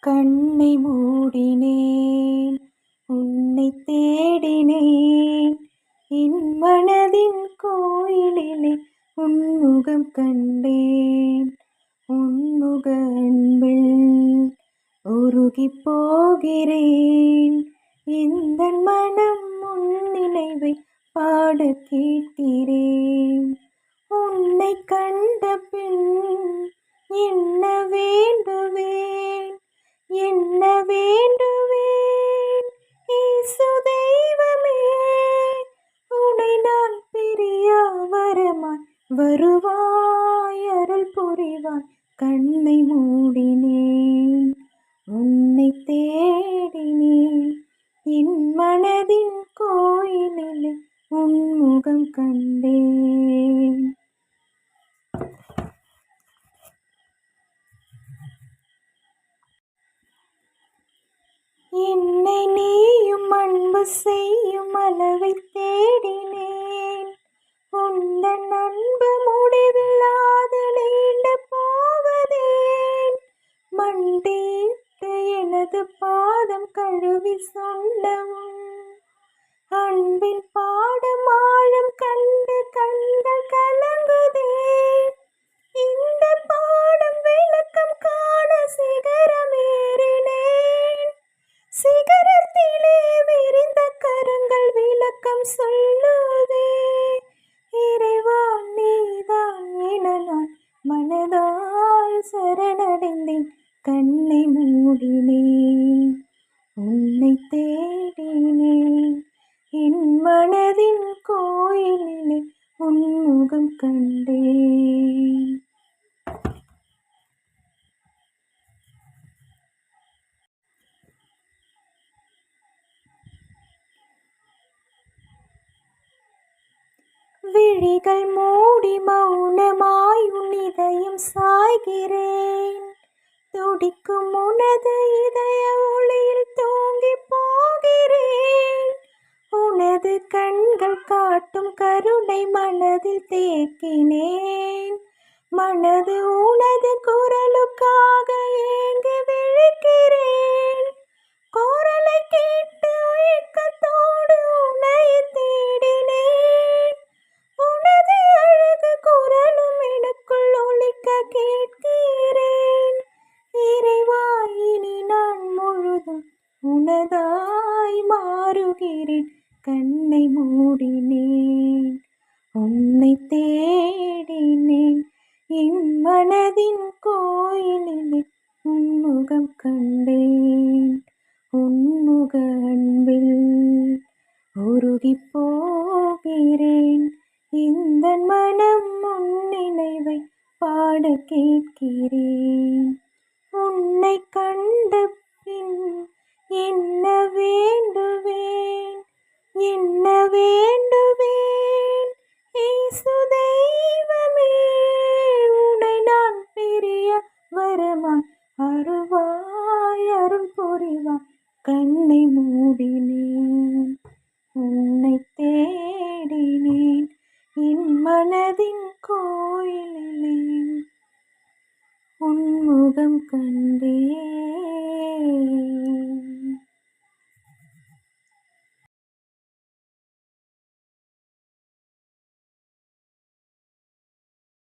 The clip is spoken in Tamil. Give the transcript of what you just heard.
கண்ணை மூடினேன் உன்னை தேடினேன். என் மனதின் கோயிலிலே உன்முகம் கண்டேன். உன்முக அன்பில் உருகி போகிறேன். இந்த மனம் உன் நினைவை பாட கேட்கிறேன். உன்னை கண்ட பின் என்னவே வருவாய் அருள் புரிவாய் கண்ணை மூடினேன். உன்னை தேடினேன். என் மனதின் கோயிலில் உன்முகம் கண்டேன். என்னை நீயும் அன்பு செய்யும் அளவு எனது பாதம் கழுவி சொல்லவும். அன்பின் பாடம் ஆழம் கண்டு கண்கள் கலங்குதே. இந்த பாடம் விளக்கம் காண சிகரமேறினேன் சிகரத்திலே விரிந்த கரங்கள் விளக்கம் சொல்லுதே. இறைவா நீதான் என நான் மனதால் சரணடைந்தேன். கண்ணை மூடினே உன்னை தேடினே என் மனதின் கோயிலிலே உன்முகம் கண்டே விழிகள் மூடி மௌனமாய் உன் இதயம் சாய்கிறேன். துடிக்கும் உனது இதய ஒளியில் தூங்கி போகிறேன். உனது கண்கள் காட்டும் கருணை மனதில் தேக்கினேன். மனது உனது குரலுக்காக ஏங்கி விழிக்கிறேன். குரலை கேட்டு இயக்கத்தோடு உன்னை தேடினேன். உனது அழகு குரலும் எனக்குள் ஒழிக்க கேட்க உனதாய் மாறுகிறேன் கண்ணை மூடினேன் உன்னை தேடினேன். என் மனதின் கோயிலிலே உன்முகம் கண்டேன். உன்முக அன்பில் உருகி போகிறேன். இந்த மனம் உன் நினைவை பாட கேட்கிறேன். உன்னை கண்ட பின் என்ன வேண்டுவேன்? என்ன வேண்டுவேன்? இயேசு தெய்வமே உன்னை நான் பிரிய வரமாய் அருவாய் அருள் புரிவாய் கண்ணை மூடினேன் உன்னை தேடினேன் என் மனதின் கோயிலிலே உன்முகம் கண்டேன்.